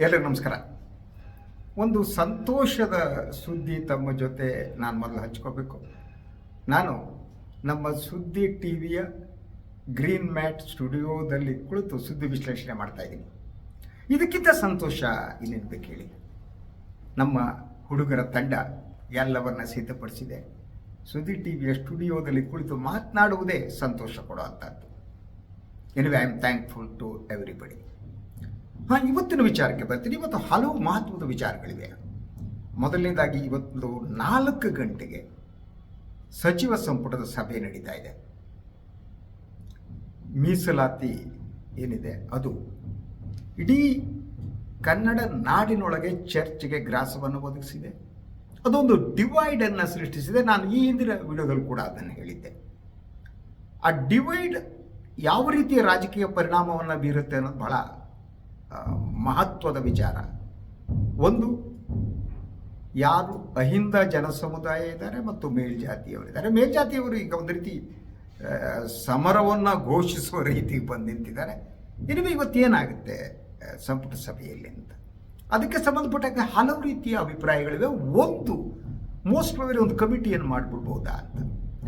ಎಲ್ಲರಿಗೂ ನಮಸ್ಕಾರ. ಒಂದು ಸಂತೋಷದ ಸುದ್ದಿ ತಮ್ಮ ಜೊತೆ ನಾನು ಮೊದಲು ಹಂಚ್ಕೋಬೇಕು. ನಾನು ನಮ್ಮ ಸುದ್ದಿ ಟಿ ವಿಯ ಗ್ರೀನ್ ಮ್ಯಾಟ್ ಸ್ಟುಡಿಯೋದಲ್ಲಿ ಕುಳಿತು ಸುದ್ದಿ ವಿಶ್ಲೇಷಣೆ ಮಾಡ್ತಾ ಇದ್ದೀನಿ. ಇದಕ್ಕಿಂತ ಸಂತೋಷ ಇನ್ನೇನು ಬೇಕು ಹೇಳಿ ನಮ್ಮ ಹುಡುಗರ ತಂಡ ಎಲ್ಲವನ್ನ ಸಿದ್ಧಪಡಿಸಿದೆ. ಸುದ್ದಿ ಟಿ ವಿಯ ಸ್ಟುಡಿಯೋದಲ್ಲಿ ಕುಳಿತು ಮಾತನಾಡುವುದೇ ಸಂತೋಷ ಕೊಡುವಂಥದ್ದು anyway I am thankful to everybody ಹಾಂ ಇವತ್ತಿನ ವಿಚಾರಕ್ಕೆ ಬರ್ತೀನಿ. ಇವತ್ತು ಹಲವು ಮಹತ್ವದ ವಿಚಾರಗಳಿವೆ. ಮೊದಲನೇದಾಗಿ ಇವತ್ತು ನಾಲ್ಕು ಗಂಟೆಗೆ ಸಚಿವ ಸಂಪುಟದ ಸಭೆ ನಡೀತಾ ಇದೆ. ಮೀಸಲಾತಿ ಏನಿದೆ ಅದು ಇಡೀ ಕನ್ನಡ ನಾಡಿನೊಳಗೆ ಚರ್ಚೆಗೆ ಗ್ರಾಸವನ್ನು ಒದಗಿಸಿದೆ. ಅದೊಂದು ಡಿವೈಡ್ ಅನ್ನು ಸೃಷ್ಟಿಸಿದೆ. ನಾನು ಈ ಹಿಂದಿನ ವಿಡಿಯೋದಲ್ಲಿ ಕೂಡ ಅದನ್ನು ಹೇಳಿದ್ದೆ. ಆ ಡಿವೈಡ್ ಯಾವ ರೀತಿಯ ರಾಜಕೀಯ ಪರಿಣಾಮವನ್ನು ಬೀರುತ್ತೆ ಅನ್ನೋದು ಬಹಳ ಮಹತ್ವದ ವಿಚಾರ. ಒಂದು, ಯಾರು ಅಹಿಂದ ಜನಸಮುದಾಯ ಇದ್ದಾರೆ ಮತ್ತು ಮೇಲ್ಜಾತಿಯವರಿದ್ದಾರೆ. ಮೇಲ್ಜಾತಿಯವರು ಈಗ ಒಂದು ರೀತಿ ಸಮರವನ್ನು ಘೋಷಿಸುವ ರೀತಿಗೆ ಬಂದು ನಿಂತಿದ್ದಾರೆ. ಇನ್ನು ಇವತ್ತೇನಾಗುತ್ತೆ ಸಂಪುಟ ಸಭೆಯಲ್ಲಿ ಅಂತ. ಅದಕ್ಕೆ ಸಂಬಂಧಪಟ್ಟಾಗ ಹಲವು ರೀತಿಯ ಅಭಿಪ್ರಾಯಗಳಿವೆ. ಒಂದು, ಮೋಸ್ಟ್ ಪ್ರವೇರಿ ಒಂದು ಕಮಿಟಿಯನ್ನು ಮಾಡಿಬಿಡ್ಬೋದಾ ಅಂತ.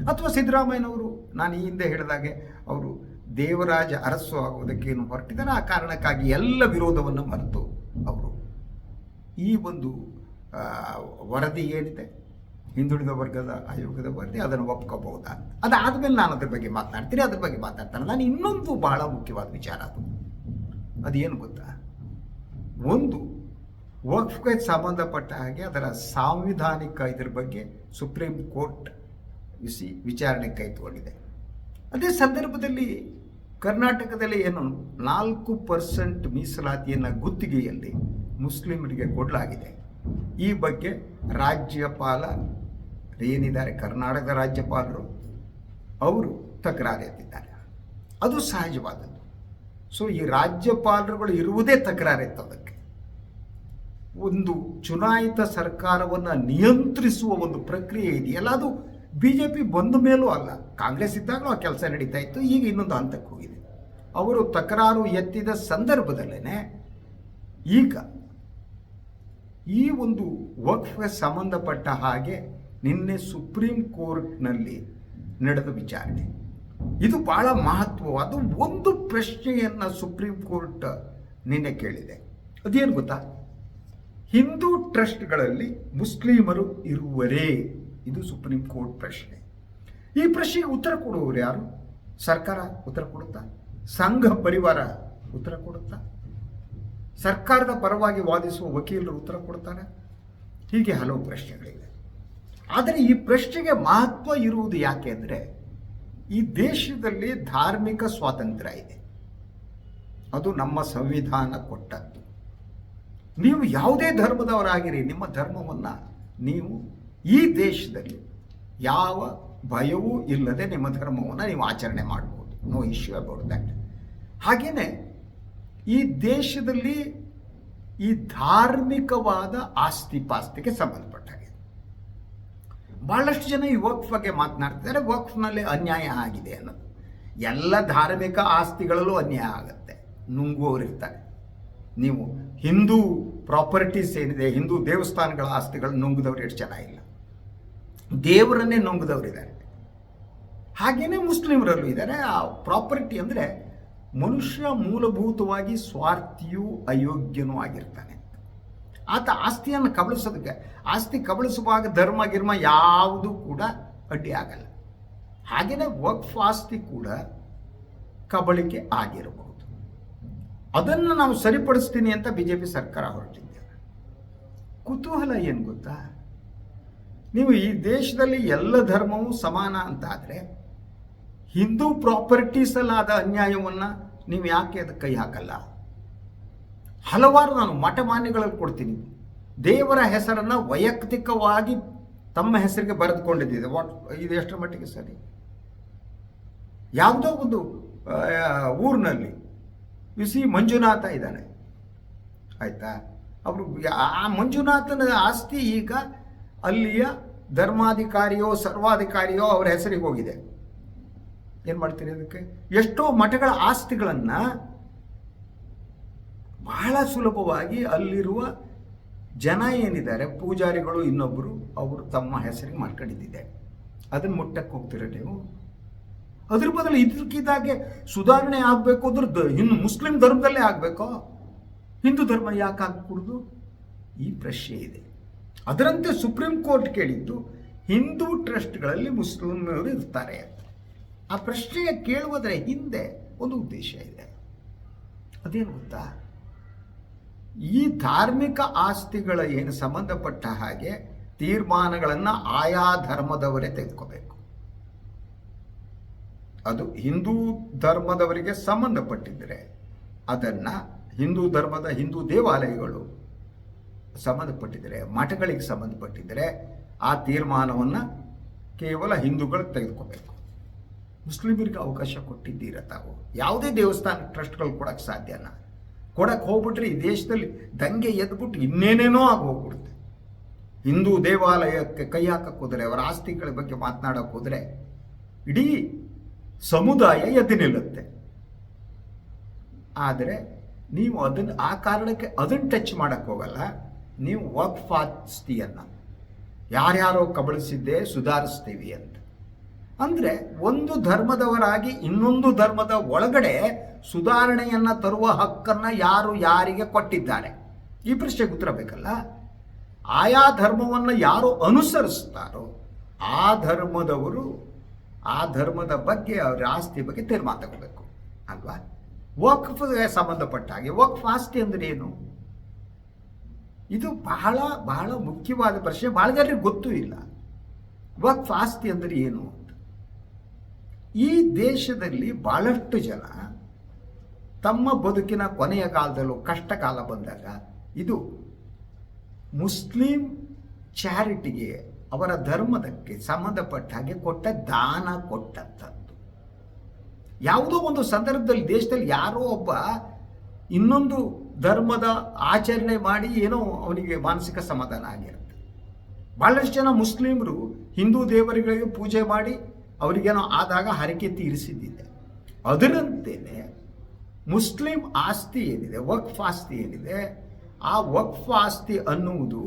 ಅಥವಾ ಸಿದ್ದರಾಮಯ್ಯನವರು, ನಾನು ಈ ಹಿಂದೆ ಹೇಳಿದಾಗೆ, ಅವರು ದೇವರಾಜ ಅರಸು ಆಗುವುದಕ್ಕೆ ಏನು ಹೊರಟಿದ್ದಾರೆ ಆ ಕಾರಣಕ್ಕಾಗಿ ಎಲ್ಲ ವಿರೋಧವನ್ನು ಮರೆತು ಅವರು. ಈ ಒಂದು ವರದಿ ಏನಿದೆ? ಹಿಂದುಳಿದ ವರ್ಗದ ಆಯೋಗದ ವರದಿ, ಅದನ್ನು ಒಪ್ಕೋಬಹುದಾ? ಅದಾದಮೇಲೆ ನಾನು ಅದ್ರ ಬಗ್ಗೆ ಮಾತನಾಡ್ತೀನಿ, ಅದ್ರ ಬಗ್ಗೆ ಮಾತಾಡ್ತಾನೆ ನಾನು ಇನ್ನೊಂದು ಬಹಳ ಮುಖ್ಯವಾದ ವಿಚಾರ ಅದು. ಅದೇನು ಗೊತ್ತಾ? ಒಂದು ವಕ್ಫ್ಗೆ ಸಂಬಂಧಪಟ್ಟ ಹಾಗೆ ಅದರ ಸಾಂವಿಧಾನಿಕ ಇದ್ರ ಬಗ್ಗೆ ಸುಪ್ರೀಂ ಕೋರ್ಟ್ ವಿಸಿ ವಿಚಾರಣೆ ಕೈಗೊಂಡಿದೆ ಅದೇ ಸಂದರ್ಭದಲ್ಲಿ ಕರ್ನಾಟಕದಲ್ಲಿ ಏನು ನಾಲ್ಕು ಪರ್ಸೆಂಟ್ ಮೀಸಲಾತಿಯನ್ನು ಗುತ್ತಿಗೆಯಲ್ಲಿ ಮುಸ್ಲಿಮರಿಗೆ ಕೊಡಲಾಗಿದೆ. ಈ ಬಗ್ಗೆ ರಾಜ್ಯಪಾಲ ಏನಿದ್ದಾರೆ ಕರ್ನಾಟಕದ ರಾಜ್ಯಪಾಲರು ಅವರು ತಕರಾರು ಎತ್ತಿದ್ದಾರೆ. ಅದು ಸಹಜವಾದದ್ದು. ಸೊ ಈ ರಾಜ್ಯಪಾಲರುಗಳು ಇರುವುದೇ ತಕರಾರು ಅದಕ್ಕೆ ಒಂದು ಚುನಾಯಿತ ಸರ್ಕಾರವನ್ನು ನಿಯಂತ್ರಿಸುವ ಒಂದು ಪ್ರಕ್ರಿಯೆ ಇದೆಯಲ್ಲ, ಅದು ಬಿ ಜೆ ಪಿ ಬಂದ ಮೇಲೂ ಅಲ್ಲ. ಕಾಂಗ್ರೆಸ್ ಇದ್ದಾಗಲೂ ಆ ಕೆಲಸ ನಡೀತಾ ಇತ್ತು, ಈಗ ಇನ್ನೊಂದು ಹಂತಕ್ಕೆ ಹೋಗಿದೆ. ಅವರು ತಕರಾರು ಎತ್ತಿದ ಸಂದರ್ಭದಲ್ಲೇ ಈಗ ಈ ಒಂದು ವಕ್ಫೆ ಸಂಬಂಧಪಟ್ಟ ಹಾಗೆ ನಿನ್ನೆ ಸುಪ್ರೀಂ ಕೋರ್ಟ್ನಲ್ಲಿ ನಡೆದ ವಿಚಾರಣೆ. ಇದು ಬಹಳ ಮಹತ್ವವಾದ ಒಂದು ಪ್ರಶ್ನೆಯನ್ನು ಸುಪ್ರೀಂ ಕೋರ್ಟ್ ನಿನ್ನೆ ಕೇಳಿದೆ. ಅದೇನು ಗೊತ್ತಾ? ಹಿಂದೂ ಟ್ರಸ್ಟ್ಗಳಲ್ಲಿ ಮುಸ್ಲಿಮರು ಇರುವರೇ ಇದು ಸುಪ್ರೀಂ ಕೋರ್ಟ್ ಪ್ರಶ್ನೆ. ಈ ಪ್ರಶ್ನೆಗೆ ಉತ್ತರ ಕೊಡುವವರು ಯಾರು? ಸರ್ಕಾರ ಉತ್ತರ ಕೊಡುತ್ತಾ? ಸಂಘ ಪರಿವಾರ ಉತ್ತರ ಕೊಡುತ್ತಾ? ಸರ್ಕಾರದ ಪರವಾಗಿ ವಾದಿಸುವ ವಕೀಲರು ಉತ್ತರ ಕೊಡ್ತಾರೆ? ಹೀಗೆ ಹಲವು ಪ್ರಶ್ನೆಗಳಿವೆ. ಆದರೆ ಈ ಪ್ರಶ್ನೆಗೆ ಮಹತ್ವ ಇರುವುದು ಯಾಕೆ ಅಂದರೆ, ಈ ದೇಶದಲ್ಲಿ ಧಾರ್ಮಿಕ ಸ್ವಾತಂತ್ರ್ಯ ಇದೆ. ಅದು ನಮ್ಮ ಸಂವಿಧಾನ ಕೊಟ್ಟದ್ದು. ನೀವು ಯಾವುದೇ ಧರ್ಮದವರಾಗಿರಿ, ನಿಮ್ಮ ಧರ್ಮವನ್ನು ನೀವು ಈ ದೇಶದಲ್ಲಿ ಯಾವ ಭಯವೂ ಇಲ್ಲದೆ ನಿಮ್ಮ ಧರ್ಮವನ್ನು ನೀವು ಆಚರಣೆ ಮಾಡ್ಬೋದು. ನೋ ಇಶ್ಯೂ ಅಬೌಟ್ ದ್ಯಾಟ್ ಹಾಗೆಯೇ ಈ ದೇಶದಲ್ಲಿ ಈ ಧಾರ್ಮಿಕವಾದ ಆಸ್ತಿ ಪಾಸ್ತಿಗೆ ಸಂಬಂಧಪಟ್ಟ ಹಾಗೆ ಬಹಳಷ್ಟು ಜನ ಈ ವಕ್ಫ್ ಬಗ್ಗೆ ಮಾತನಾಡ್ತಿದ್ದಾರೆ. ವಕ್ಫ್ನಲ್ಲಿ ಅನ್ಯಾಯ ಆಗಿದೆ ಅನ್ನೋದು. ಎಲ್ಲ ಧಾರ್ಮಿಕ ಆಸ್ತಿಗಳಲ್ಲೂ ಅನ್ಯಾಯ ಆಗುತ್ತೆ. ನುಂಗುವವರು ಇರ್ತಾರೆ. ನೀವು ಹಿಂದೂ ಪ್ರಾಪರ್ಟೀಸ್ ಏನಿದೆ, ಹಿಂದೂ ದೇವಸ್ಥಾನಗಳ ಆಸ್ತಿಗಳು ನುಂಗಿದವ್ರು ಎಷ್ಟು ಜನ ಇಲ್ಲ. ದೇವರನ್ನೇ ನುಂಗಿದವರಿದ್ದಾರೆ. ಹಾಗೆಯೇ ಮುಸ್ಲಿಮರಲ್ಲೂ ಇದ್ದಾರೆ. ಆ ಪ್ರಾಪರ್ಟಿ ಅಂದರೆ ಮನುಷ್ಯ ಮೂಲಭೂತವಾಗಿ ಸ್ವಾರ್ಥಿಯೂ ಅಯೋಗ್ಯನೂ ಆಗಿರ್ತಾನೆ. ಆತ ಆಸ್ತಿಯನ್ನು ಕಬಳಿಸೋದಕ್ಕೆ, ಆಸ್ತಿ ಕಬಳಿಸುವಾಗ ಧರ್ಮ, ಗಿರ್ಮ ಯಾವುದು ಕೂಡ ಅಡ್ಡಿ ಆಗಲ್ಲ. ಹಾಗೆಯೇ ವಕ್ಫ್ ಆಸ್ತಿ ಕೂಡ ಕಬಳಿಕೆ ಆಗಿರಬಹುದು. ಅದನ್ನು ನಾವು ಸರಿಪಡಿಸ್ತೀನಿ ಅಂತ ಬಿ ಜೆ ಪಿ ಸರ್ಕಾರ ಹೊರಟಿದ್ದೇವೆ ಕುತೂಹಲ ಏನು ಗೊತ್ತಾ? ನೀವು ಈ ದೇಶದಲ್ಲಿ ಎಲ್ಲ ಧರ್ಮವೂ ಸಮಾನ ಅಂತಾದರೆ ಹಿಂದೂ ಪ್ರಾಪರ್ಟೀಸಲ್ಲಾದ ಅನ್ಯಾಯವನ್ನು ನೀವು ಯಾಕೆ ಅದಕ್ಕೆ ಕೈ ಹಾಕಲ್ಲ? ಹಲವಾರು ನಾನು ಮಠಮಾನ್ಯಗಳಲ್ಲಿ ಕೊಡ್ತೀನಿ. ದೇವರ ಹೆಸರನ್ನು ವೈಯಕ್ತಿಕವಾಗಿ ತಮ್ಮ ಹೆಸರಿಗೆ ಬರೆದುಕೊಂಡಿದ್ದಿದೆ ವಾಟ್ ಇದು ಎಷ್ಟರ ಮಟ್ಟಿಗೆ ಸರಿ? ಯಾವುದೋ ಒಂದು ಊರಿನಲ್ಲಿ ಊರಿನಲ್ಲಿ ಬಿಸಿ ಮಂಜುನಾಥ ಇದ್ದಾನೆ. ಆಯಿತಾ? ಅವರು ಆ ಮಂಜುನಾಥನ ಆಸ್ತಿ ಈಗ ಅಲ್ಲಿಯ ಧರ್ಮಾಧಿಕಾರಿಯೋ, ಸರ್ವಾಧಿಕಾರಿಯೋ ಅವರ ಹೆಸರಿಗೆ ಹೋಗಿದೆ. ಏನು ಮಾಡ್ತೀರಿ ಅದಕ್ಕೆ? ಎಷ್ಟೋ ಮಠಗಳ ಆಸ್ತಿಗಳನ್ನು ಬಹಳ ಸುಲಭವಾಗಿ ಅಲ್ಲಿರುವ ಜನ ಏನಿದ್ದಾರೆ, ಪೂಜಾರಿಗಳು ಇನ್ನೊಬ್ಬರು ಅವರು ತಮ್ಮ ಹೆಸರಿಗೆ ಮಾಡ್ಕೊಂಡಿದ್ದಿದೆ. ಅದನ್ನು ಮುಟ್ಟಕ್ಕೆ ಹೋಗ್ತೀರ ನೀವು? ಅದ್ರ ಬದಲು ಇದಕ್ಕಿದ್ದಾಗೆ ಸುಧಾರಣೆ ಆಗಬೇಕು ಅಂದ್ರೆ ಇನ್ನು ಮುಸ್ಲಿಂ ಧರ್ಮದಲ್ಲೇ ಆಗಬೇಕೋ? ಹಿಂದೂ ಧರ್ಮ ಯಾಕೆ ಆಗ್ಕೂಡ್ದು ಈ ಪ್ರಶ್ನೆ ಇದೆ. ಅದರಂತೆ ಸುಪ್ರೀಂ ಕೋರ್ಟ್ ಕೇಳಿದ್ದು ಹಿಂದೂ ಟ್ರಸ್ಟ್ಗಳಲ್ಲಿ ಮುಸ್ಲಿಮರು ಇರ್ತಾರೆ ಅಂತ. ಆ ಪ್ರಶ್ನೆಯ ಕೇಳುವುದರ ಹಿಂದೆ ಒಂದು ಉದ್ದೇಶ ಇದೆ. ಅದೇನು ಗೊತ್ತಾ? ಈ ಧಾರ್ಮಿಕ ಆಸ್ತಿಗಳ ಏನು ಸಂಬಂಧಪಟ್ಟ ಹಾಗೆ ತೀರ್ಮಾನಗಳನ್ನು ಆಯಾ ಧರ್ಮದವರೇ ತೆಗೆದುಕೋಬೇಕು. ಅದು ಹಿಂದೂ ಧರ್ಮದವರಿಗೆ ಸಂಬಂಧಪಟ್ಟಿದ್ದರೆ ಅದನ್ನು ಹಿಂದೂ ಧರ್ಮದ ಹಿಂದೂ ದೇವಾಲಯಗಳು ಸಂಬಂಧಪಟ್ಟಿದ್ದರೆ, ಮಠಗಳಿಗೆ ಸಂಬಂಧಪಟ್ಟಿದ್ದರೆ ಆ ತೀರ್ಮಾನವನ್ನು ಕೇವಲ ಹಿಂದೂಗಳು ತೆಗೆದುಕೋಬೇಕು. ಮುಸ್ಲಿಮರಿಗೆ ಅವಕಾಶ ಕೊಟ್ಟಿದ್ದೀರ ತಾವು? ಯಾವುದೇ ದೇವಸ್ಥಾನ ಟ್ರಸ್ಟ್ಗಳು ಕೊಡಕ್ಕೆ ಸಾಧ್ಯನ ಕೊಡಕ್ಕೆ ಹೋಗ್ಬಿಟ್ರೆ ಈ ದೇಶದಲ್ಲಿ ದಂಗೆ ಎದ್ಬಿಟ್ಟು ಇನ್ನೇನೇನೋ ಆಗಿ ಹೋಗ್ಬಿಡುತ್ತೆ. ಹಿಂದೂ ದೇವಾಲಯಕ್ಕೆ ಕೈ ಹಾಕಕ್ಕೆ ಹೋದರೆ, ಅವರ ಆಸ್ತಿಗಳ ಬಗ್ಗೆ ಮಾತನಾಡಕ್ಕೆ ಹೋದರೆ, ಇಡೀ ಸಮುದಾಯ ಎದ್ದು ನಿಲ್ಲುತ್ತೆ. ಆದರೆ ನೀವು ಅದನ್ನು, ಆ ಕಾರಣಕ್ಕೆ ಅದನ್ನು ಟಚ್ ಮಾಡಕ್ಕೆ ಹೋಗಲ್ಲ. ನೀವು ವಕ್ಫ್ ಆಸ್ತಿಯನ್ನು. ಯಾರ್ಯಾರೋ ಕಬಳಿಸಿದ್ದೇ ಸುಧಾರಿಸ್ತೀವಿ ಅಂತ. ಅಂದರೆ ಒಂದು ಧರ್ಮದವರಾಗಿ ಇನ್ನೊಂದು ಧರ್ಮದ ಒಳಗಡೆ ಸುಧಾರಣೆಯನ್ನು ತರುವ ಹಕ್ಕನ್ನು ಯಾರು ಯಾರಿಗೆ ಕೊಟ್ಟಿದ್ದಾರೆ? ಈ ಪ್ರಶ್ನೆಗೆ ಉತ್ತರ ಬೇಕಲ್ಲ? ಆಯಾ ಧರ್ಮವನ್ನು ಯಾರು ಅನುಸರಿಸ್ತಾರೋ ಆ ಧರ್ಮದವರು ಆ ಧರ್ಮದ ಬಗ್ಗೆ ಅವರ ಆಸ್ತಿ ಬಗ್ಗೆ ತೀರ್ಮಾನ ತಗೋಬೇಕು, ಅಲ್ವಾ? ವಕ್ಫ್ಗೆ ಸಂಬಂಧಪಟ್ಟ ಹಾಗೆ ವಕ್ಫ್ ಆಸ್ತಿ ಅಂದ್ರೆ ಏನು? ಇದು ಬಹಳ ಬಹಳ ಮುಖ್ಯವಾದ ಪ್ರಶ್ನೆ, ಬಹಳ ಜನರಿಗೆ ಗೊತ್ತೂ ಇಲ್ಲ. ವಕ್ಫ್ ಆಸ್ತಿ ಅಂದರೆ ಏನು? ಈ ದೇಶದಲ್ಲಿ ಬಹಳಷ್ಟು ಜನ ತಮ್ಮ ಬದುಕಿನ ಕೊನೆಯ ಕಾಲದಲ್ಲೂ ಕಷ್ಟ ಕಾಲ ಬಂದಾಗ ಇದು ಮುಸ್ಲಿಂ ಚಾರಿಟಿಗೆ ಅವರ ಧರ್ಮದಕ್ಕೆ ಸಂಬಂಧಪಟ್ಟ ಹಾಗೆ ಕೊಟ್ಟ ದಾನ ಕೊಟ್ಟಂಥದ್ದು. ಯಾವುದೋ ಒಂದು ಸಂದರ್ಭದಲ್ಲಿ ದೇಶದಲ್ಲಿ ಯಾರೋ ಒಬ್ಬ ಇನ್ನೊಂದು ಧರ್ಮದ ಆಚರಣೆ ಮಾಡಿ ಏನೋ ಅವನಿಗೆ ಮಾನಸಿಕ ಸಮಾಧಾನ ಆಗಿರುತ್ತೆ. ಬಹಳಷ್ಟು ಜನ ಮುಸ್ಲಿಮರು ಹಿಂದೂ ದೇವರುಗಳಿಗೆ ಪೂಜೆ ಮಾಡಿ ಅವರಿಗೇನೋ ಆದಾಗ ಹರಕೆ ತೀರಿಸಿದ್ದಿದೆ. ಅದರಂತೆಯೇ ಮುಸ್ಲಿಂ ಆಸ್ತಿ ಏನಿದೆ, ವಕ್ಫ್ ಆಸ್ತಿ ಏನಿದೆ, ಆ ವಕ್ಫ್ ಆಸ್ತಿ ಅನ್ನುವುದು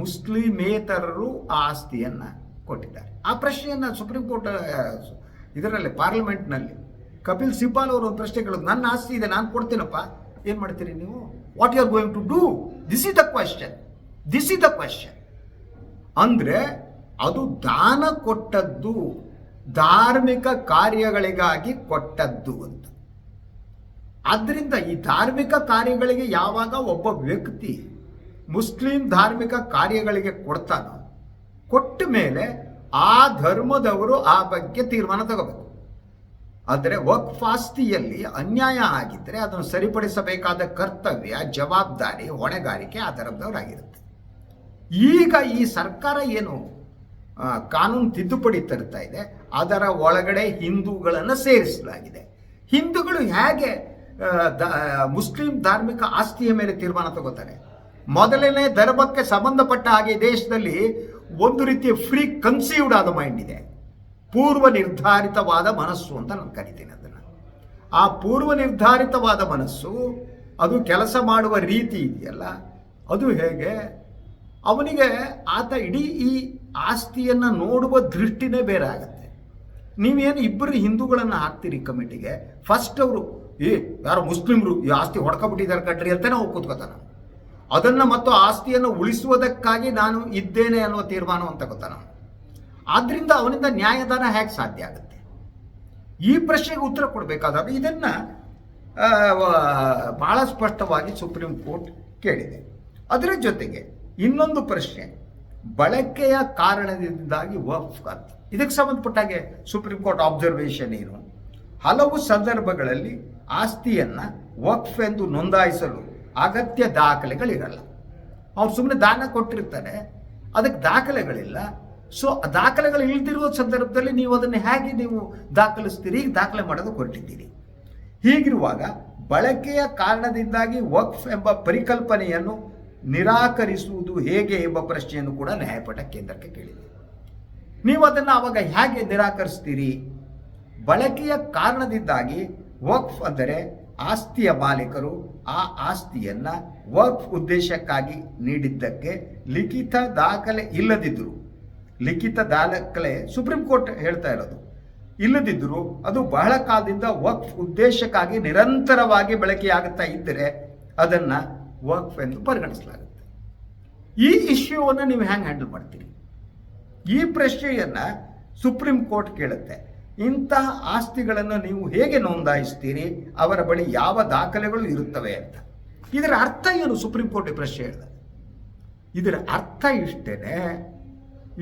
ಮುಸ್ಲಿಮೇತರರು ಆ ಆಸ್ತಿಯನ್ನು ಕೊಟ್ಟಿದ್ದಾರೆ. ಆ ಪ್ರಶ್ನೆಯನ್ನು ಸುಪ್ರೀಂ ಕೋರ್ಟ್ ಇದರಲ್ಲಿ ಪಾರ್ಲಿಮೆಂಟ್ನಲ್ಲಿ ಕಪಿಲ್ ಸಿಬ್ಬಾಲ್ ಅವರು ಒಂದು ಪ್ರಶ್ನೆ ಕೇಳೋದು ನನ್ನ ಆಸ್ತಿ ಇದೆ, ನಾನು ಕೊಡ್ತೀನಪ್ಪ. ಏನು ಮಾಡ್ತೀರಿ ನೀವು? What you are going to do this is the question this is the question ಅಂದರೆ ಅದು ದಾನ ಕೊಟ್ಟದ್ದು ಧಾರ್ಮಿಕ ಕಾರ್ಯಗಳಿಗಾಗಿ ಕೊಟ್ಟದ್ದು ಅಂತ. ಆದ್ದರಿಂದ ಈ ಧಾರ್ಮಿಕ ಕಾರ್ಯಗಳಿಗೆ ಯಾವಾಗ ಒಬ್ಬ ವ್ಯಕ್ತಿ ಮುಸ್ಲಿಂ ಧಾರ್ಮಿಕ ಕಾರ್ಯಗಳಿಗೆ ಕೊಡ್ತಾನೋ, ಕೊಟ್ಟ ಮೇಲೆ ಆ ಧರ್ಮದವರು ಆ ಬಗ್ಗೆ ತೀರ್ಮಾನ ತಗೋಬೇಕು. ಆದರೆ ವಕ್ಫ್ ಆಸ್ತಿಯಲ್ಲಿ ಅನ್ಯಾಯ ಆಗಿದ್ದರೆ ಅದನ್ನು ಸರಿಪಡಿಸಬೇಕಾದ ಕರ್ತವ್ಯ, ಜವಾಬ್ದಾರಿ, ಹೊಣೆಗಾರಿಕೆ ಆ ಧರ್ಮದವರಾಗಿರುತ್ತೆ ಈಗ ಈ ಸರ್ಕಾರ ಏನು ಕಾನೂನು ತಿದ್ದುಪಡಿ ತರ್ತಾ ಇದೆ ಅದರ ಒಳಗಡೆ ಹಿಂದೂಗಳನ್ನು ಸೇರಿಸಲಾಗಿದೆ. ಹಿಂದೂಗಳು ಹೇಗೆ ಮುಸ್ಲಿಂ ಧಾರ್ಮಿಕ ಆಸ್ತಿಯ ಮೇಲೆ ತೀರ್ಮಾನ ತಗೋತಾರೆ? ಮೊದಲನೇ ಧರ್ಮಕ್ಕೆ ಸಂಬಂಧಪಟ್ಟ ಹಾಗೆ ದೇಶದಲ್ಲಿ ಒಂದು ರೀತಿಯ ಫ್ರೀ ಕನ್ಸೀವ್ಡ್ ಆದ ಮೈಂಡ್ ಇದೆ. ಪೂರ್ವ ನಿರ್ಧಾರಿತವಾದ ಮನಸ್ಸು ಅಂತ ನಾನು ಕರಿತೀನಿ ಅದನ್ನು. ಆ ಪೂರ್ವ ನಿರ್ಧಾರಿತವಾದ ಮನಸ್ಸು, ಅದು ಕೆಲಸ ಮಾಡುವ ರೀತಿ ಇದೆಯಲ್ಲ, ಅದು ಹೇಗೆ? ಅವನಿಗೆ ಆತ ಇಡೀ ಈ ಆಸ್ತಿಯನ್ನು ನೋಡುವ ದೃಷ್ಟಿನೇ ಬೇರೆ ಆಗುತ್ತೆ. ನೀವೇನು ಇಬ್ಬರು ಹಿಂದೂಗಳನ್ನು ಹಾಕ್ತೀರಿ ಕಮಿಟಿಗೆ? ಫಸ್ಟ್ ಅವರು, ಏ, ಯಾರು ಮುಸ್ಲಿಮ್ರು, ಈ ಆಸ್ತಿ ಹೊಡ್ಕೊಬಿಟ್ಟಿದ್ದಾರೆ ಕಟ್ರಿ ಅಂತಾನೆ ಅವ್ರು ಕೂತ್ಕೋತಾನ ಅದನ್ನು ಮತ್ತು ಆಸ್ತಿಯನ್ನು ಉಳಿಸುವುದಕ್ಕಾಗಿ ನಾನು ಇದ್ದೇನೆ ಅನ್ನೋ ತೀರ್ಮಾನವನ್ನು ತಗೋತಾನ ಆದ್ದರಿಂದ ಅವನಿಂದ ನ್ಯಾಯದಾನ ಹೇಗೆ ಸಾಧ್ಯ ಆಗುತ್ತೆ? ಈ ಪ್ರಶ್ನೆಗೆ ಉತ್ತರ ಕೊಡಬೇಕಾದಾಗ ಇದನ್ನು ಭಾಳ ಸ್ಪಷ್ಟವಾಗಿ ಸುಪ್ರೀಂ ಕೋರ್ಟ್ ಕೇಳಿದೆ. ಅದರ ಜೊತೆಗೆ ಇನ್ನೊಂದು ಪ್ರಶ್ನೆ ಬಳಕೆಯ ಕಾರಣದಿಂದಾಗಿ ವಫ್ ಇದಕ್ಕೆ ಸಂಬಂಧಪಟ್ಟಾಗೆ ಸುಪ್ರೀಂ ಕೋರ್ಟ್ ಅಬ್ಸರ್ವೇಷನ್ ಏನು? ಹಲವು ಸಂದರ್ಭಗಳಲ್ಲಿ ಆಸ್ತಿಯನ್ನ ವಕ್ಫ್ ಎಂದು ನೋಂದಾಯಿಸಲು ಅಗತ್ಯ ದಾಖಲೆಗಳಿರಲ್ಲ. ಅವ್ರು ಸುಮ್ಮನೆ ದಾನ ಕೊಟ್ಟಿರ್ತಾರೆ, ಅದಕ್ಕೆ ದಾಖಲೆಗಳಿಲ್ಲ. ಸೊ ದಾಖಲೆಗಳು ಇಲ್ದಿರುವ ಸಂದರ್ಭದಲ್ಲಿ ನೀವು ಅದನ್ನು ಹೇಗೆ ನೀವು ದಾಖಲಿಸ್ತೀರಿ? ದಾಖಲೆ ಮಾಡೋದು ಕೊಟ್ಟಿದ್ದೀರಿ. ಹೀಗಿರುವಾಗ ಬಳಕೆಯ ಕಾರಣದಿಂದಾಗಿ ವಕ್ಫ್ ಎಂಬ ಪರಿಕಲ್ಪನೆಯನ್ನು ನಿರಾಕರಿಸುವುದು ಹೇಗೆ ಎಂಬ ಪ್ರಶ್ನೆಯನ್ನು ಕೂಡ ನ್ಯಾಯಪೀಠ ಕೇಂದ್ರಕ್ಕೆ ಕೇಳಿದೆ. ನೀವು ಅದನ್ನು ಅವಾಗ ಹೇಗೆ ನಿರಾಕರಿಸ್ತೀರಿ? ಬಳಕೆಯ ಕಾರಣದಿಂದಾಗಿ ವಕ್ಫ್ ಅಂದರೆ ಆಸ್ತಿಯ ಮಾಲೀಕರು ಆ ಆಸ್ತಿಯನ್ನ ವಕ್ಫ್ ಉದ್ದೇಶಕ್ಕಾಗಿ ನೀಡಿದ್ದಕ್ಕೆ ಲಿಖಿತ ದಾಖಲೆ ಇಲ್ಲದಿದ್ದರು, ಲಿಖಿತ ದಾಖಲೆ ಸುಪ್ರೀಂ ಕೋರ್ಟ್ ಹೇಳ್ತಾ ಇರೋದು, ಇಲ್ಲದಿದ್ದರೂ ಅದು ಬಹಳ ಕಾಲದಿಂದ ವಕ್ಫ್ ಉದ್ದೇಶಕ್ಕಾಗಿ ನಿರಂತರವಾಗಿ ಬಳಕೆಯಾಗುತ್ತಾ ಇದ್ದರೆ ಅದನ್ನು ವಕ್ಫ್ ಎಂದು ಪರಿಗಣಿಸಲಾಗುತ್ತೆ. ಈ ಇಶ್ಯೂವನ್ನು ನೀವು ಹ್ಯಾಂಗೆ ಹ್ಯಾಂಡಲ್ ಮಾಡ್ತೀರಿ? ಈ ಪ್ರಶ್ನೆಯನ್ನು ಸುಪ್ರೀಂ ಕೋರ್ಟ್ ಕೇಳುತ್ತೆ. ಇಂತಹ ಆಸ್ತಿಗಳನ್ನು ನೀವು ಹೇಗೆ ನೋಂದಾಯಿಸ್ತೀರಿ? ಅವರ ಬಳಿ ಯಾವ ದಾಖಲೆಗಳು ಇರುತ್ತವೆ ಅಂತ. ಇದರ ಅರ್ಥ ಏನು? ಸುಪ್ರೀಂ ಕೋರ್ಟ್ ಪ್ರಶ್ನೆ ಹೇಳಿದೆ ಇದರ ಅರ್ಥ ಇಷ್ಟೇನೆ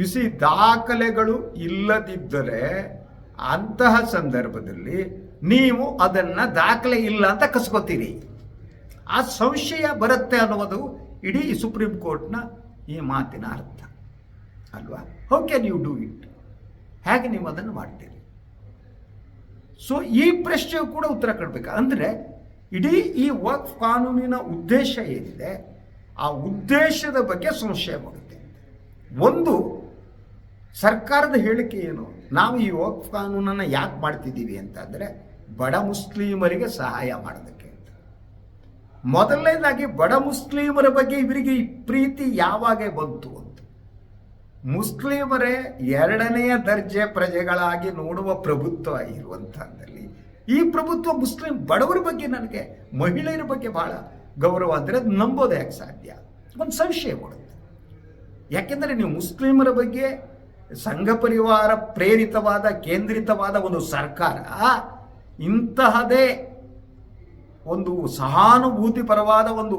ಇಸಿ ದಾಖಲೆಗಳು ಇಲ್ಲದಿದ್ದರೆ ಅಂತಹ ಸಂದರ್ಭದಲ್ಲಿ ನೀವು ಅದನ್ನು ದಾಖಲೆ ಇಲ್ಲ ಅಂತ ಕಸ್ಕೋತೀರಿ. ಆ ಸಂಶಯ ಬರುತ್ತೆ ಅನ್ನೋದು ಇಡೀ ಸುಪ್ರೀಂ ಕೋರ್ಟ್ನ ಈ ಮಾತಿನ ಅರ್ಥ. ಅಲ್ವಾ? How can you do it ಹೇಗೆ ನೀವು ಅದನ್ನು ಮಾಡ್ತೀರಿ? ಸೊ ಈ ಪ್ರಶ್ನೆಗೂ ಕೂಡ ಉತ್ತರ ಕೊಡಬೇಕು. ಅಂದರೆ, ಇಡೀ ಈ ವಕ್ ಕಾನೂನಿನ ಉದ್ದೇಶ ಏನಿದೆ, ಆ ಉದ್ದೇಶದ ಬಗ್ಗೆ ಸಂಶಯ ಬರುತ್ತೆ ಒಂದು, ಸರ್ಕಾರದ ಹೇಳಿಕೆ ಏನು? ನಾವು ಈ ವಕ್ ಕಾನೂನನ್ನು ಯಾಕೆ ಮಾಡ್ತಿದ್ದೀವಿ ಅಂತಂದರೆ, ಬಡ ಮುಸ್ಲಿಮರಿಗೆ ಸಹಾಯ ಅಂತ ಮೊದಲನೇದಾಗಿ ಬಡ ಮುಸ್ಲಿಮರ ಬಗ್ಗೆ ಇವರಿಗೆ ಪ್ರೀತಿ ಯಾವಾಗ ಬಂತು ಅಂತ. ಮುಸ್ಲಿಮರೇ ಎರಡನೆಯ ದರ್ಜೆ ಪ್ರಜೆಗಳಾಗಿ ನೋಡುವ ಪ್ರಭುತ್ವ ಇರುವಂಥದ್ದಲ್ಲಿ ಈ ಪ್ರಭುತ್ವ ಮುಸ್ಲಿಂ ಬಡವರ ಬಗ್ಗೆ ನನಗೆ, ಮಹಿಳೆಯರ ಬಗ್ಗೆ ಬಹಳ ಗೌರವ ಅಂದರೆ ಅದು ನಂಬೋದು ಯಾಕೆ ಸಾಧ್ಯ. ಒಂದು ಸಂಶಯ ಮಾಡುತ್ತೆ ಯಾಕೆಂದರೆ ನೀವು ಮುಸ್ಲಿಮರ ಬಗ್ಗೆ ಸಂಘ ಪರಿವಾರ ಪ್ರೇರಿತವಾದ, ಕೇಂದ್ರಿತವಾದ ಒಂದು ಸರ್ಕಾರ, ಇಂತಹದೇ ಒಂದು ಸಹಾನುಭೂತಿ ಪರವಾದ ಒಂದು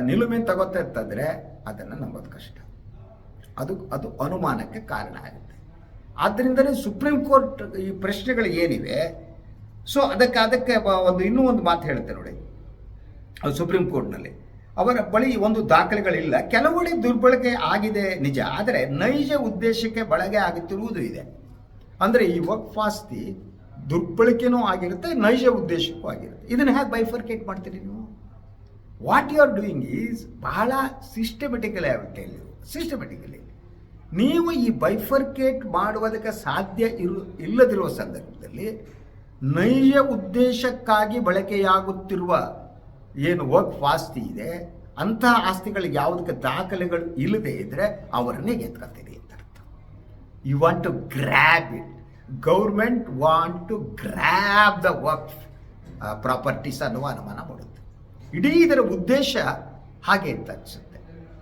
ನಿಲುಮೆ ತಗೋತಾ ಅಂತಂದರೆ ಅದನ್ನು ನಂಬೋದು ಕಷ್ಟ. ಅದು ಅದು ಅನುಮಾನಕ್ಕೆ ಕಾರಣ ಆಗುತ್ತೆ. ಆದ್ದರಿಂದಲೇ ಸುಪ್ರೀಂ ಕೋರ್ಟ್ ಈ ಪ್ರಶ್ನೆಗಳು ಏನಿವೆ? ಸೊ ಅದಕ್ಕೆ ಅದಕ್ಕೆ ಒಂದು, ಇನ್ನೂ ಒಂದು ಮಾತು ಹೇಳುತ್ತೆ ನೋಡಿ. ಅದು ಸುಪ್ರೀಂ ಕೋರ್ಟ್ನಲ್ಲಿ. ಅವರ ಬಳಿ ಒಂದು ದಾಖಲೆಗಳಿಲ್ಲ. ಕೆಲವೆಡೆ ದುರ್ಬಳಕೆ ಆಗಿದೆ ನಿಜ. ಆದರೆ ನೈಜ ಉದ್ದೇಶಕ್ಕೆ ಬಳಕೆ ಆಗುತ್ತಿರುವುದು ಇದೆ. ಅಂದರೆ ಈ ವಕ್ಫ್ ಆಸ್ತಿ ದುರ್ಬಳಕೆನೂ ಆಗಿರುತ್ತೆ, ನೈಜ ಉದ್ದೇಶಕ್ಕೂ ಆಗಿರುತ್ತೆ. ಇದನ್ನು ಹೇಗೆ ಬೈಫರ್ಕೇಟ್ ಮಾಡ್ತೀರಿ ನೀವು? What you are doing is ಬಹಳ ಸಿಸ್ಟಮೆಟಿಕಲಿ ಆಗುತ್ತೆ ಇಲ್ಲಿ ಸಿಸ್ಟಮೆಟಿಕಲಿ ನೀವು ಈ ಬೈಫರ್ಕೇಟ್ ಮಾಡುವುದಕ್ಕೆ ಸಾಧ್ಯ ಇರು, ಇಲ್ಲದಿರುವ ಸಂದರ್ಭದಲ್ಲಿ ನೈಜ ಉದ್ದೇಶಕ್ಕಾಗಿ ಬಳಕೆಯಾಗುತ್ತಿರುವ ಏನು ವರ್ಕ್ ಆಸ್ತಿ ಇದೆ, ಅಂತಹ ಆಸ್ತಿಗಳಿಗೆ ಯಾವುದಕ್ಕೆ ದಾಖಲೆಗಳು ಇಲ್ಲದೆ ಇದ್ದರೆ ಅವರನ್ನೇ ಎತ್ಕೊತೀರಿ ಅಂತ ಅರ್ಥ. You want to grab it government want to grab the work properties ಅನ್ನುವ ಅನುಮಾನ ಮಾಡುತ್ತೆ. ಇಡೀ ಇದರ ಉದ್ದೇಶ ಹಾಗೆ ಅಂತ ಅನಿಸುತ್ತೆ.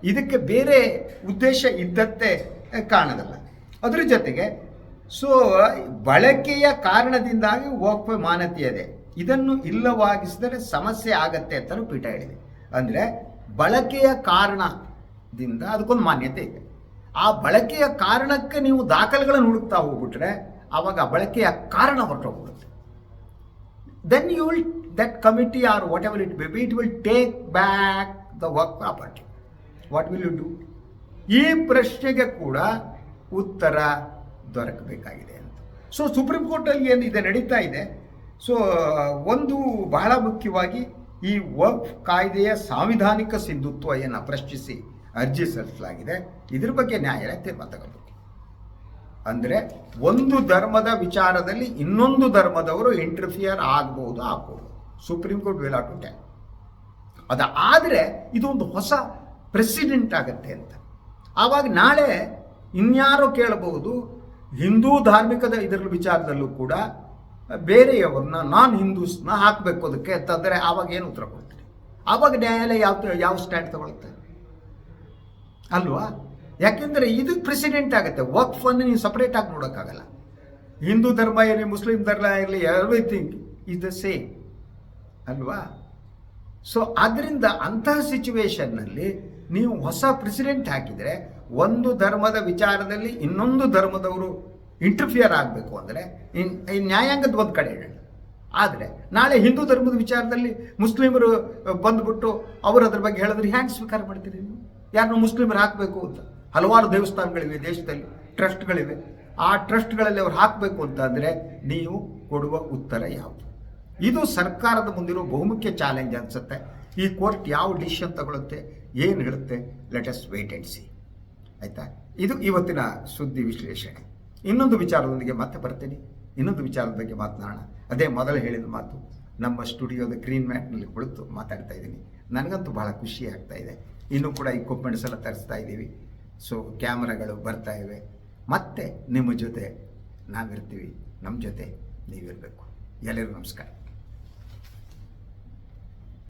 ಇದಕ್ಕೆ ಬೇರೆ ಉದ್ದೇಶ ಇದ್ದಂತೆ ಕಾಣದಲ್ಲ. ಅದರ ಜೊತೆಗೆ ಸೊ ಬಳಕೆಯ ಕಾರಣದಿಂದಾಗಿ ವಕ್ಫ್ ಮಾನ್ಯತೆ ಇದೆ. ಇದನ್ನು ಇಲ್ಲವಾಗಿಸಿದರೆ ಸಮಸ್ಯೆ ಆಗತ್ತೆ ಅಂತಲೂ ಪೀಠ ಹೇಳಿದೆ. ಅಂದರೆ, ಬಳಕೆಯ ಕಾರಣದಿಂದ ಅದಕ್ಕೊಂದು ಮಾನ್ಯತೆ ಇದೆ. ಆ ಬಳಕೆಯ ಕಾರಣಕ್ಕೆ ನೀವು ದಾಖಲೆಗಳನ್ನು ಹುಡುಕ್ತಾ ಹೋಗ್ಬಿಟ್ರೆ ಆವಾಗ ಬಳಕೆಯ ಕಾರಣ ಹೊರಟೋಗ್ಬಿಡುತ್ತೆ. Then you will, that committee or whatever it may be it will take back the work property what will you do ಈ ಪ್ರಶ್ನೆಗೆ ಕೂಡ ಉತ್ತರ ದೊರಕಬೇಕಾಗಿದೆ ಅಂತ. ಸೊ ಸುಪ್ರೀಂ ಕೋರ್ಟಲ್ಲಿ ಏನು ಇದೆ, ನಡೀತಾ ಇದೆ. ಸೊ ಒಂದು ಬಹಳ ಮುಖ್ಯವಾಗಿ ಈ ವರ್ಕ್ ಕಾಯ್ದೆಯ ಸಾಂವಿಧಾನಿಕ ಸಿಂಧುತ್ವವನ್ನು ಪ್ರಶ್ನಿಸಿ ಅರ್ಜಿ ಸಲ್ಲಿಸಲಾಗಿದೆ. ಇದ್ರ ಬಗ್ಗೆ ನ್ಯಾಯಾಲಯ ತೀರ್ಮಾನ ತಗೋಬೇಕು ಅಂದರೆ ಒಂದು ಧರ್ಮದ ವಿಚಾರದಲ್ಲಿ ಇನ್ನೊಂದು ಧರ್ಮದವರು ಇಂಟರ್ಫಿಯರ್ ಆಗ್ಬೋದು ಆಗ್ಬೋದು. Supreme court will to talk ಅದು ಆದರೆ ಇದೊಂದು ಹೊಸ ಪ್ರೆಸಿಡೆಂಟ್ ಆಗತ್ತೆ ಅಂತ. ಆವಾಗ ನಾಳೆ ಇನ್ಯಾರೋ ಕೇಳಬಹುದು, ಹಿಂದೂ ಧಾರ್ಮಿಕದ ಇದರ ವಿಚಾರದಲ್ಲೂ ಕೂಡ ಬೇರೆಯವ್ರನ್ನ ನಾನ್ ಹಿಂದೂಸ್ನ ಹಾಕಬೇಕು ಅದಕ್ಕೆ ಅಂತಂದರೆ ಆವಾಗ ಏನು ಉತ್ತರ ಕೊಡ್ತೀರಿ? ಆವಾಗ ನ್ಯಾಯಾಲಯ ಯಾವ ಯಾವ ಸ್ಟ್ಯಾಂಡ್ ತಗೊಳುತ್ತೆ? ಅಲ್ವಾ? ಯಾಕೆಂದರೆ ಇದು ಪ್ರೆಸಿಡೆಂಟ್ ಆಗುತ್ತೆ. ವಕ್ಫ್ ಅನ್ನು ನೀವು ಸಪರೇಟ್ ಆಗಿ ನೋಡೋಕ್ಕಾಗಲ್ಲ. ಹಿಂದೂ ಧರ್ಮ ಇರಲಿ ಮುಸ್ಲಿಂ ಧರ್ಮ ಇರಲಿ ಎವ್ರಿಥಿಂಗ್ ಇಸ್ ದ ಸೇಮ್ ಅಲ್ವಾ? ಸೊ ಆದ್ದರಿಂದ ಅಂತಹ ಸಿಚುವೇಶನ್ನಲ್ಲಿ ನೀವು ಹೊಸ ಪ್ರೆಸಿಡೆಂಟ್ ಹಾಕಿದರೆ ಒಂದು ಧರ್ಮದ ವಿಚಾರದಲ್ಲಿ ಇನ್ನೊಂದು ಧರ್ಮದವರು ಇಂಟರ್ಫಿಯರ್ ಆಗಬೇಕು ಅಂದರೆ ಈ ನ್ಯಾಯಾಂಗದ ಒಂದು ಕಡೆ ಹೇಳಿ. ಆದರೆ ನಾಳೆ ಹಿಂದೂ ಧರ್ಮದ ವಿಚಾರದಲ್ಲಿ ಮುಸ್ಲಿಮರು ಬಂದುಬಿಟ್ಟು ಅವರು ಅದ್ರ ಬಗ್ಗೆ ಹೇಳಿದ್ರೆ ಹ್ಯಾಂಗೆ ಸ್ವೀಕಾರ ಮಾಡ್ತೀರಿ ನೀವು? ಯಾರನ್ನೂ ಮುಸ್ಲಿಮರು ಹಾಕಬೇಕು ಅಂತ. ಹಲವಾರು ದೇವಸ್ಥಾನಗಳಿವೆ, ದೇಶದಲ್ಲಿ ಟ್ರಸ್ಟ್ಗಳಿವೆ. ಆ ಟ್ರಸ್ಟ್ಗಳಲ್ಲಿ ಅವ್ರು ಹಾಕಬೇಕು ಅಂತಂದರೆ ನೀವು ಕೊಡುವ ಉತ್ತರ ಯಾವುದು? ಇದು ಸರ್ಕಾರದ ಮುಂದಿರೋ ಬಹುಮುಖ್ಯ ಚಾಲೆಂಜ್ ಅನಿಸುತ್ತೆ. ಈ ಕೋರ್ಟ್ ಯಾವ ಡಿಸಿಷನ್ ತಗೊಳುತ್ತೆ, ಏನು ಹೇಳುತ್ತೆ let us wait and see ಆಯಿತಾ? ಇದು ಇವತ್ತಿನ ಸುದ್ದಿ ವಿಶ್ಲೇಷಣೆ. ಇನ್ನೊಂದು ವಿಚಾರದೊಂದಿಗೆ ಮತ್ತೆ ಬರ್ತೀನಿ. ಇನ್ನೊಂದು ವಿಚಾರದ ಬಗ್ಗೆ ಮಾತನಾಡೋಣ. ಅದೇ ಮೊದಲು ಹೇಳಿದ ಮಾತು, ನಮ್ಮ ಸ್ಟುಡಿಯೋದ ಗ್ರೀನ್ ಮ್ಯಾಟ್ನಲ್ಲಿ ಕುಳಿತು ಮಾತಾಡ್ತಾ ಇದ್ದೀನಿ. ನನಗಂತೂ ಭಾಳ ಖುಷಿ ಆಗ್ತಾ ಇದೆ. ಇನ್ನೂ ಕೂಡ ಇಕ್ವಿಪ್ಮೆಂಟ್ಸ್ ಎಲ್ಲ ತರಿಸ್ತಾ ಇದ್ದೀವಿ. ಸೊ ಕ್ಯಾಮ್ರಾಗಳು ಬರ್ತಾ ಇವೆ. ಮತ್ತೆ ನಿಮ್ಮ ಜೊತೆ ನಾವಿರ್ತೀವಿ. ನಮ್ಮ ಜೊತೆ ನೀವಿರಬೇಕು. ಎಲ್ಲರಿಗೂ ನಮಸ್ಕಾರ.